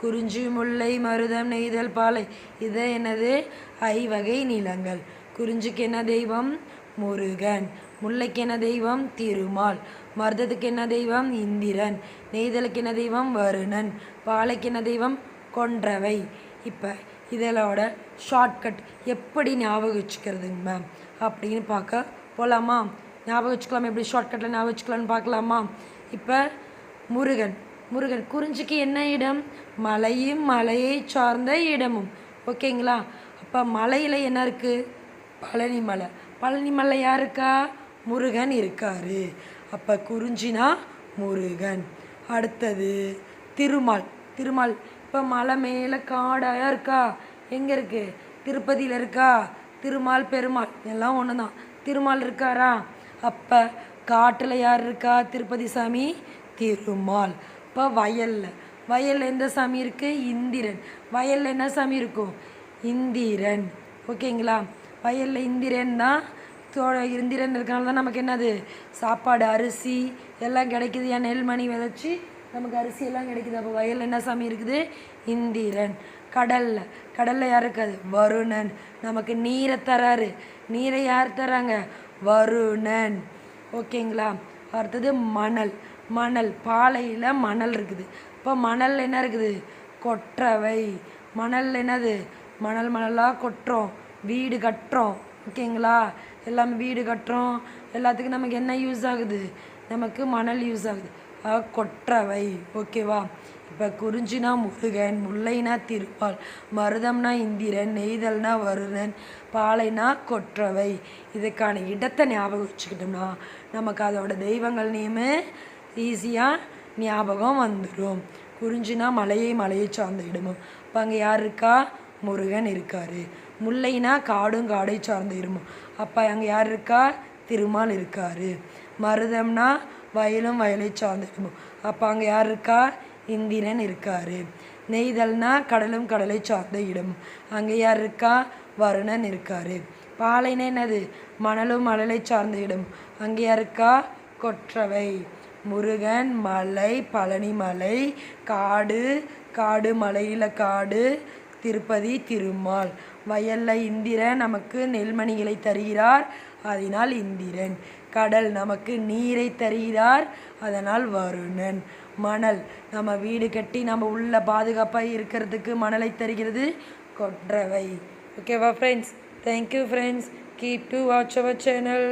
குறிஞ்சி முல்லை மருதம் நெய்தல் பாலை. இது என்னது? ஐவகை நிலங்கள். குறிஞ்சிக்கு என்ன தெய்வம்? முருகன். முல்லைக்கு என்ன தெய்வம்? திருமால். மருதத்துக்கு என்ன தெய்வம்? இந்திரன். நெய்தலுக்கு என்ன தெய்வம்? வருணன். பாலைக்கு என்ன தெய்வம்? கொன்றவை. இப்போ இதோட ஷார்ட்கட் எப்படி ஞாபகம் வச்சுக்கிறதுங்க மேம் அப்படின்னு பார்க்க போகலாமா ஞாபகம் வச்சுக்கலாம்? எப்படி ஷார்ட்கட்டில் ஞாபகம் வச்சுக்கலாம்னு பார்க்கலாமா? இப்போ முருகன். முருகன் குறிஞ்சிக்கு என்ன இடம்? மலையும் மலையை சார்ந்த இடமும். ஓகேங்களா? அப்போ மலையில் என்ன இருக்குது பழனி மலை. பழனி மலை யாருக்கா? முருகன் இருக்காரு. அப்போ குறிஞ்சினா முருகன். அடுத்தது திருமால். திருமால் இப்போ மலை மேலே காடாக இருக்கா? எங்கே இருக்குது திருப்பதியில் இருக்கா? திருமால் பெருமாள். எல்லாம் ஒன்று தான் திருமால் இருக்காரா? அப்போ காட்டில் யார் இருக்கா? திருப்பதி சாமி திருமால். இப்போ வயலில். வயலில் எந்த சாமி இருக்குது இந்திரன். வயலில் என்ன சாமி இருக்கும்? இந்திரன். ஓகேங்களா? வயலில் இந்திரன் தான் தோ இந்திரன் இருக்கனால தான் நமக்கு என்னது? சாப்பாடு அரிசி எல்லாம் கிடைக்குது. என் நெல்மணி விதைச்சி நமக்கு அரிசி எல்லாம் கிடைக்குது. அப்போ வயலில் என்ன சாமி இருக்குது? இந்திரன். கடலில். கடலில் யார் இருக்காது? வருணன். நமக்கு நீரை தராரு. நீரை யார் தராங்க? வருணன். ஓகேங்களா? அடுத்தது மணல். மணல் பாலையில் மணல் இருக்குது. இப்போ மணல் என்ன இருக்குது? கொற்றவை. மணல் என்னது? மணல் மணலாக கொட்டுறோம். வீடு கட்டுறோம். ஓகேங்களா? எல்லாமே வீடு கட்டுறோம். எல்லாத்துக்கும் நமக்கு என்ன யூஸ் ஆகுது? நமக்கு மணல் யூஸ் ஆகுது. கொற்றவை. ஓகேவா? இப்போ குறிஞ்சினா முருகன் முல்லைனா திருப்பால் மருதம்னா இந்திரன் நெய்தல்னா வருணன் பாலைனா கொற்றவை. இதுக்கான இடத்தை ஞாபகம் வச்சுக்கிட்டோம்னா நமக்கு அதோட தெய்வங்கள் நேமு ஈஸியாக ஞாபகம் வந்துடும் குறிஞ்சினா மலையை மலையை சார்ந்த இடமும் இப்போ அங்கே யார் இருக்கா? முருகன் இருக்கார். முல்லைனா காடும் காடை சார்ந்த இடமும் அப்போ அங்கே யார் இருக்கா? திருமால் இருக்கார். மருதம்னா வயலும் வயலை சார்ந்த இடமும் அப்போ அங்கே யார் இருக்கா? இந்திரன் இருக்கார். நெய்தல்னா கடலும் கடலை சார்ந்த இடமும். அங்கே யார் இருக்கா? வருணன் இருக்கார். பாலைனா என்னது? மணலும் மணலை சார்ந்த இடம் அங்கே யார் இருக்கா? கொற்றவை. முருகன் மலை பழனிமலை காடு காடு மலையில் காடு திருப்பதி திருமால். வயலில் இந்திரன் நமக்கு நெல்மணிகளை தருகிறார் அதனால் இந்திரன். கடல் நமக்கு நீரை தருகிறார் அதனால் வருணன். மணல் நம்ம வீடு கட்டி நம்ம உள்ள பாதுகாப்பாக இருக்கிறதுக்கு மணலை தருகிறது கொற்றவை. ஓகேவா friends thank you friends keep to watch our channel